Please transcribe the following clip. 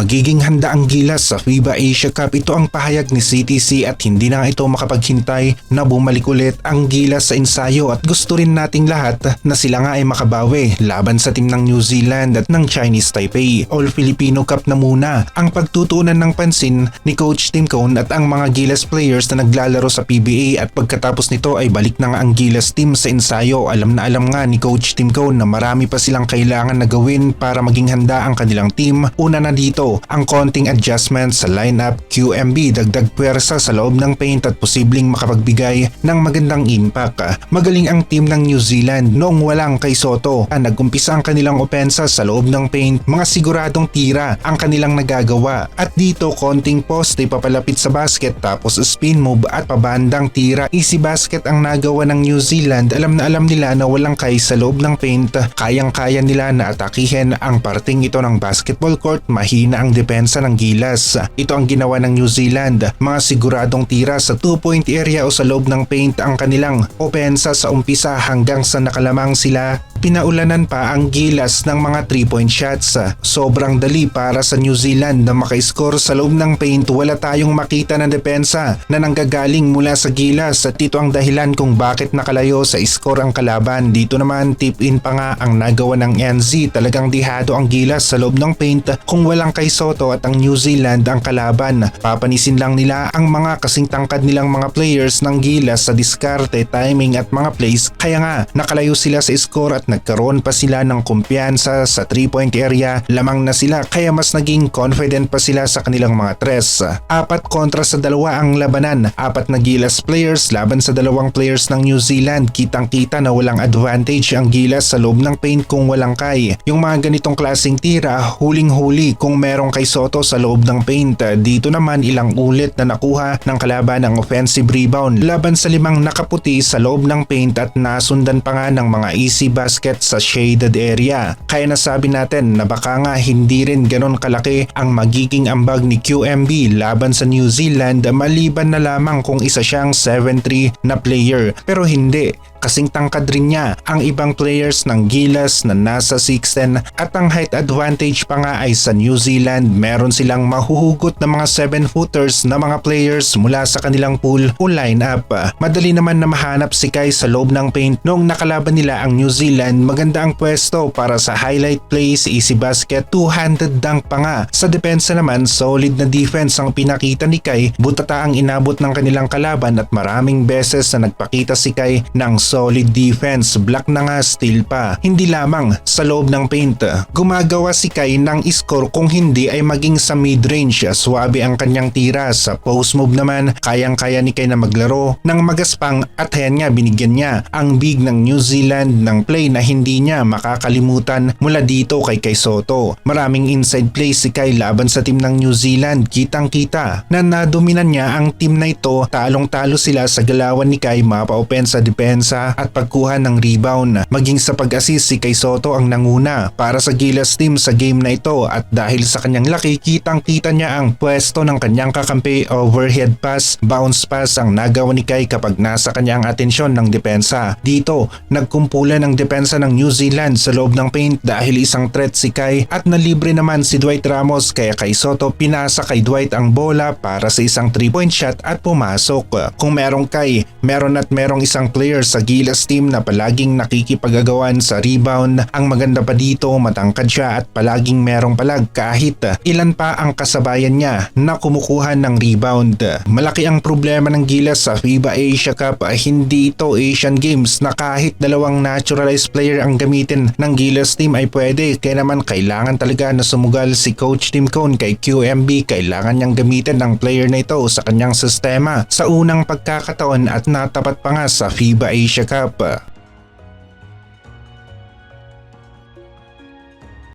Magiging handa ang Gilas sa FIBA Asia Cup. Ito ang pahayag ni CTC at hindi na ito makapaghintay na bumalik ulit ang Gilas sa ensayo at gusto rin nating lahat na sila nga ay makabawi laban sa team ng New Zealand at ng Chinese Taipei. All Filipino Cup na muna ang pagtutunan ng pansin ni Coach Tim Cone at ang mga Gilas players na naglalaro sa PBA at pagkatapos nito ay balik na nga ang Gilas team sa ensayo. Alam na alam nga ni Coach Tim Cone na marami pa silang kailangan na gawin para maging handa ang kanilang team. Una na dito ang konting adjustment sa lineup QMB, dagdag puwersa sa loob ng paint at posibleng makapagbigay ng magandang impact. Magaling ang team ng New Zealand noong walang kay Soto. Nagumpisa ang kanilang opensa sa loob ng paint, mga siguradong tira ang kanilang nagagawa. At dito konting poste papalapit sa basket tapos spin move at pabandang tira. Easy basket ang nagawa ng New Zealand. Alam na alam nila na walang kay sa loob ng paint. Kayang-kaya nila na atakihin ang parting ito ng basketball court. Mahina ang depensa ng Gilas. Ito ang ginawa ng New Zealand. Mga siguradong tira sa 2-point area o sa loob ng paint ang kanilang opensa sa umpisa hanggang sa nakalamang sila Pinaulanan pa ang gilas ng mga 3-point shots. Sobrang dali para sa New Zealand na maka-score sa loob ng paint. Wala tayong makita ng depensa na nanggagaling mula sa gilas at ito ang dahilan kung bakit nakalayo sa score ang kalaban. Dito naman tip in pa nga ang nagawa ng NZ. Talagang dihado ang gilas sa loob ng paint kung walang kay Soto at ang New Zealand ang kalaban. Papanisin lang nila ang mga kasing tangkad nilang mga players ng gilas sa diskarte, timing at mga plays. Kaya nga nakalayo sila sa score at nagkaroon pa sila ng kumpiyansa sa 3-point area, lamang na sila kaya mas naging confident pa sila sa kanilang mga tres. Apat kontra sa dalawa ang labanan, apat na Gilas players laban sa dalawang players ng New Zealand. Kitang kita na walang advantage ang Gilas sa loob ng paint kung walang kay. Yung mga ganitong klaseng tira, huling-huli kung merong kay Soto sa loob ng paint. Dito naman ilang ulit na nakuha ng kalaban ang offensive rebound laban sa limang nakaputi sa loob ng paint at nasundan pa nga ng mga easy basket basket sa shaded area. Kaya nasabi natin na baka nga hindi rin ganon kalaki ang magiging ambag ni QMB laban sa New Zealand maliban na lamang kung isa siyang 7-3 na player. Pero hindi, kasing tangkad rin niya ang ibang players ng Gilas na nasa 6'10 at ang height advantage pa nga ay sa New Zealand meron silang mahuhugot na mga 7-footers na mga players mula sa kanilang pool o lineup. Madali naman na mahanap si Kai sa loob ng paint noong nakalaban nila ang New Zealand maganda ang pwesto para sa highlight plays, easy basket, two-handed dunk pa nga. Sa depensa naman solid na defense ang pinakita ni Kai butata ang inabot ng kanilang kalaban at maraming beses na nagpakita si Kai ng solid defense, block na nga steal pa. Hindi lamang sa loob ng paint. Gumagawa si Kai ng score kung hindi ay maging sa mid-range. Swabe ang kanyang tira. Sa post move naman, kayang-kaya ni Kai na maglaro ng magaspang at ayan nga binigyan niya ang big ng New Zealand ng play na hindi niya makakalimutan mula dito kay Kai Soto. Maraming inside plays si Kai laban sa team ng New Zealand. Kitang-kita na nadominan niya ang team na ito. Talong-talo sila sa galawan ni Kai mapa-opensa at pagkuha ng rebound. Maging sa pag-assist si Kay Soto ang nanguna para sa Gilas team sa game na ito at dahil sa kanyang laki kitang kita niya ang pwesto ng kanyang kakampi overhead pass, bounce pass ang nagawa ni Kay kapag nasa kanyang atensyon ng depensa. Dito, nagkumpulan ng depensa ng New Zealand sa loob ng paint dahil isang threat si Kay at nalibre naman si Dwight Ramos kaya kay Soto pinasa kay Dwight ang bola para sa isang 3-point shot at pumasok. Kung merong Kay, meron at merong isang player sa Gilas team na palaging nakikipagagawan sa rebound. Ang maganda pa dito matangkad siya at palaging merong palag kahit ilan pa ang kasabayan niya na kumukuha ng rebound. Malaki ang problema ng Gilas sa FIBA Asia Cup hindi ito Asian Games na kahit dalawang naturalized player ang gamitin ng Gilas team ay pwede kaya naman kailangan talaga na sumugal si Coach Tim Cone kay QMB kailangan niyang gamitin ang player na ito sa kanyang sistema sa unang pagkakataon at natapat pa nga sa FIBA Asia Cup.